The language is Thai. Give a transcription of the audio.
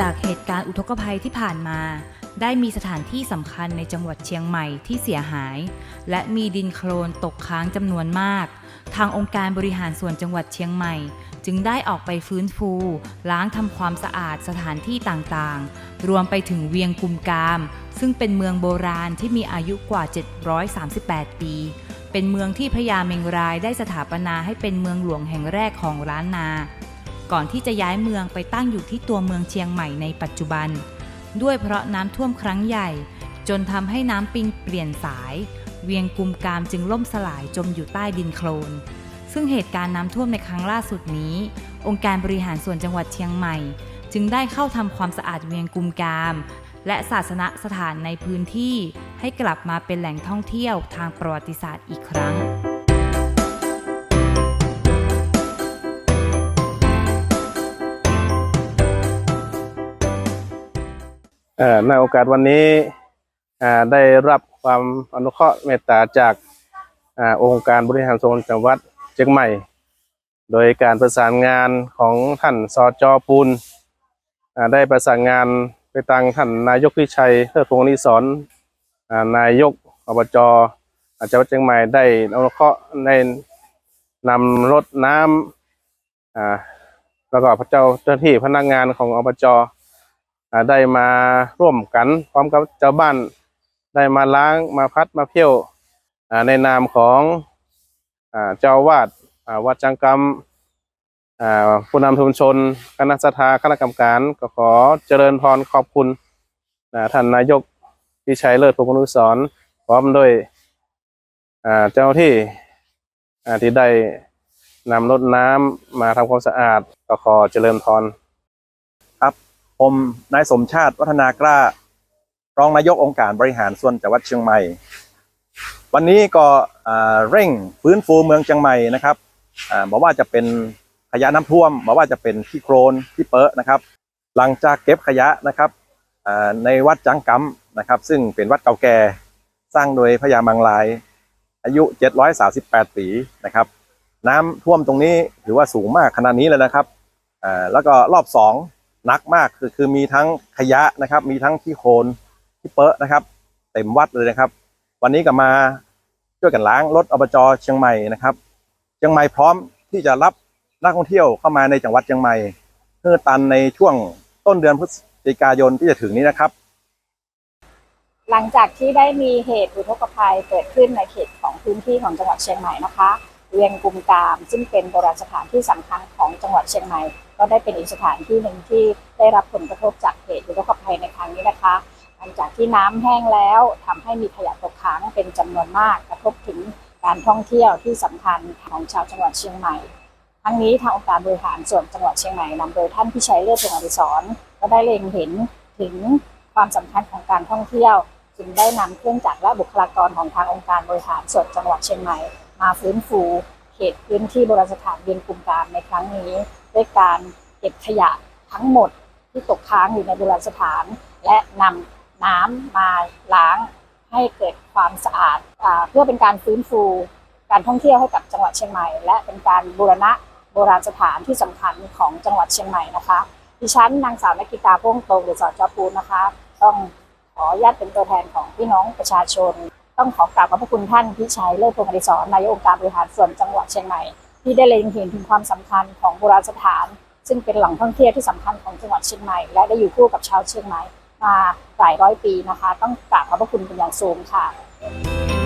จากเหตุการณ์อุทกภัยที่ผ่านมา ได้มีสถานที่สำคัญในจังหวัดเชียงใหม่ที่เสียหาย และมีดินโคลนตกค้างจำนวนมาก ทางองค์การบริหารส่วนจังหวัดเชียงใหม่ จึงได้ออกไปฟื้นฟู ล้างทำความสะอาดสถานที่ต่างๆ รวมไปถึงเวียงกุมกาม ซึ่งเป็นเมืองโบราณที่มีอายุกว่า 738 ปี เป็นเมืองที่พญาเมงรายได้สถาปนาให้เป็นเมืองหลวงแห่งแรกของล้านนา ก่อนที่จะย้ายเมืองไปตั้งอยู่ที่ตัวเมืองเชียงใหม่ในปัจจุบัน ด้วยเพราะน้ำท่วมครั้งใหญ่ จนทำให้น้ำปิงเปลี่ยนสาย เวียงกุมกามจึงล่มสลายจมอยู่ใต้ดินโคลน ซึ่งเหตุการณ์น้ำท่วมในครั้งล่าสุดนี้ องค์การบริหารส่วนจังหวัดเชียงใหม่ จึงได้เข้าทำความสะอาดเวียงกุมกาม และศาสนสถานในพื้นที่ ให้กลับมาเป็นแหล่งท่องเที่ยวทางประวัติศาสตร์อีกครั้ง ในโอกาสวันนี้ได้รับความอนุเคราะห์เมตตาจากอองค์การบริหารส่วนจังหวัดเชียงใหม่ โดยการประสานงานของท่านสจปูนได้ประสานงานไปทางท่านนายกพิชัยเพื่อพงนิสอ่านายกอบจอาจังหวัดเชียงใหม่ได้อนุเคราะห์ได้นำรถน้ำแล้วก็พระเจ้าเจ้าที่พนักงานของอบจ ได้มาร่วมกัน พร้อมกับเจ้าบ้านได้มาล้างมาพัดมาเพี้ยวในนามของเจ้าวาดวัดจังกรรมผู้นำชุมชน คณะสถาคณะกรรมการก็ขอเจริญพรขอบคุณท่านนายกพิชัยเลิศพงศ์นุสรพร้อมด้วยเจ้าที่ที่ได้นำรถน้ำมาทำความสะอาดก็ขอเจริญพร ผมนายสมชาติวัฒนากล้ารองนายกองค์การบริหารส่วนจังหวัดเชียงใหม่ วันนี้ก็เร่งฟื้นฟูเมืองเชียงใหม่นะครับบอกว่าจะเป็นขยะน้ำท่วมบอกว่าจะเป็นขี้โครนที่เปอะนะครับ หลังจากเก็บขยะนะครับในวัดจังกำนะครับ ซึ่งเป็นวัดเก่าแก่สร้างโดยพญามังลาย อายุ 738 ปีนะครับ น้ำท่วมตรงนี้ถือว่าสูงมากขนาดนี้เลยนะครับแล้วก็รอบสอง นักมากคือคือมีทั้งขยะนะครับ มีทั้งที่โคนที่เปอะนะครับ เต็มวัดเลยนะครับ วันนี้ก็มาช่วยกันล้างรถอบจเชียงใหม่นะครับ เชียงใหม่พร้อมที่จะรับนักท่องเที่ยวเข้ามาในจังหวัดเชียงใหม่เพื่อตันในช่วงต้นเดือนพฤศจิกายนที่จะถึงนี้นะครับ หลังจากที่ได้มีเหตุอุทกภัยเกิดขึ้นในเขตของพื้นที่ของจังหวัดเชียงใหม่นะคะ เวียงกุมกาม ซึ่งเป็นโบราณสถานที่สำคัญของจังหวัดเชียงใหม่ ก็ได้เป็นอีกสถานที่หนึ่งที่ได้รับผลกระทบจากเหตุอุทกภัยในครั้งนี้นะคะหลังจากที่น้ำแห้งแล้วทำให้มีขยะตกค้างเป็นจำนวนมากกระทบถึงการท่องเที่ยวที่สำคัญของชาวจังหวัดเชียงใหม่ทั้งนี้ทางองค์การบริหารส่วนจังหวัดเชียงใหม่นำโดยท่านพิชัยเลิศพงศ์อดิศรก็ได้เล็งเห็นถึงความสำคัญของการท่องเที่ยวจึงได้นำเครื่องจักรและบุคลากรของทางองค์การบริหารส่วนจังหวัดเชียงใหม่ มาฟื้นฟูเขตพื้นที่โบราณสถานเวียงกุมกามในครั้งนี้ ด้วยการเก็บขยะทั้งหมดที่ตกค้างอยู่ในโบราณสถาน และนำน้ำมาล้างให้เกิดความสะอาดอาเพื่อเป็นการฟื้นฟูการท่องเที่ยวให้กับจังหวัดเชียงใหม่ และเป็นการบูรณะโบราณสถานที่สำคัญของจังหวัดเชียงใหม่นะคะ ดิฉันนางสาวนักกิตาพ่วงตรงหรือสจอปูนนะคะ ต้องขออนุญาตเป็นตัวแทนของพี่น้องประชาชน ต้องขอกราบขอบพระคุณท่านพิชัยเลิศพงศ์อดิศรนายกองค์การบริหารส่วนจังหวัดเชียงใหม่ ที่ได้เล็งเห็นถึงความสำคัญของโบราณสถาน ซึ่งเป็นแหล่งท่องเที่ยวที่สำคัญของจังหวัดเชียงใหม่และได้อยู่คู่กับชาวเชียงใหม่มาหลายร้อยปีนะคะ ต้องกราบขอบพระคุณเป็นอย่างสูงค่ะ